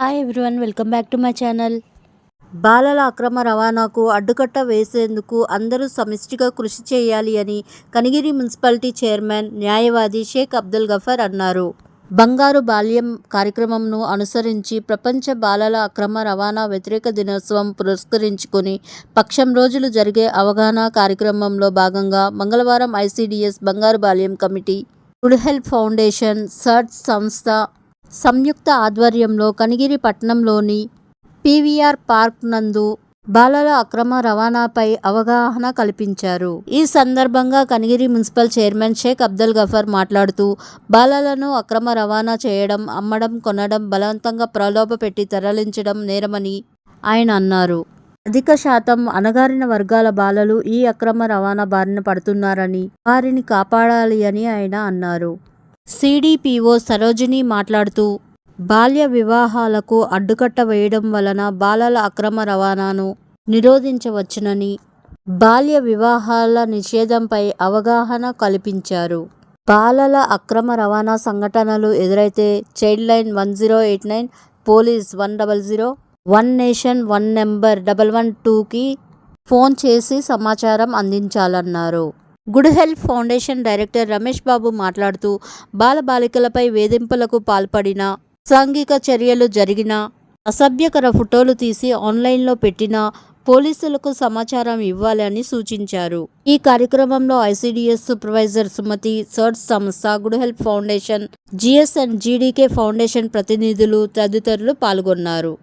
Hi everyone welcome back to my channel బాలల అక్రమ రవాణాకు అడ్డుకట్ట వేసేందుకు అందరూ సమిష్టిగా కృషి చేయాలి అని కనిగిరి మున్సిపాలిటీ చైర్మన్ న్యాయవాది షేక్ అబ్దుల్ గఫర్ అన్నారు. బంగారు బాల్యం కార్యక్రమంను అనుసరించి ప్రపంచ బాలల అక్రమ రవాణా వ్యతిరేక దినోత్సవం పురస్కరించుకుని పక్షం రోజులు జరిగే అవగాహన కార్యక్రమంలో భాగంగా మంగళవారం ఐసీడీఎస్ బంగారు బాల్యం committee good help foundation search సంస్థ సంయుక్త ఆధ్వర్యంలో కనిగిరి పట్టణంలోని పీవీఆర్ పార్క్ నందు బాలల అక్రమ రవాణాపై అవగాహన కల్పించారు. ఈ సందర్భంగా కనిగిరి మున్సిపల్ చైర్మన్ షేక్ అబ్దుల్ గఫర్ మాట్లాడుతూ బాలలను అక్రమ రవాణా చేయడం అమ్మడం కొనడం బలవంతంగా ప్రలోభ పెట్టి తరలించడం నేరమని ఆయన అన్నారు. అధిక శాతం అణగారిన వర్గాల బాలలు ఈ అక్రమ రవాణా బారిన పడుతున్నారని వారిని కాపాడాలి అని ఆయన అన్నారు. సీడీపీఓ సరోజిని మాట్లాడుతూ బాల్య వివాహాలకు అడ్డుకట్ట వేయడం వలన బాలల అక్రమ రవాణాను నిరోధించవచ్చునని బాల్య వివాహాల నిషేధంపై అవగాహన కల్పించారు. బాలల అక్రమ రవాణా సంఘటనలు ఎదురైతే child line one zero eight nine police one double zero one nation one number double one టూకి ఫోన్ చేసి సమాచారం అందించాలన్నారు. Good help foundation director Ramesh Babu మాట్లాడుతూ బాలబాలికలపై వేధింపులకు పాల్పడిన సాంఘిక చర్యలు జరిగిన అసభ్యకర ఫోటోలు తీసి ఆన్లైన్లో పెట్టిన పోలీసులకు సమాచారం ఇవ్వాలని సూచించారు. ఈ కార్యక్రమంలో ఐసీడీఎస్ సూపర్వైజర్ సుమతి సర్చ్ సంస్థ good help foundation GS and GDK foundation ప్రతినిధులు తదితరులు పాల్గొన్నారు.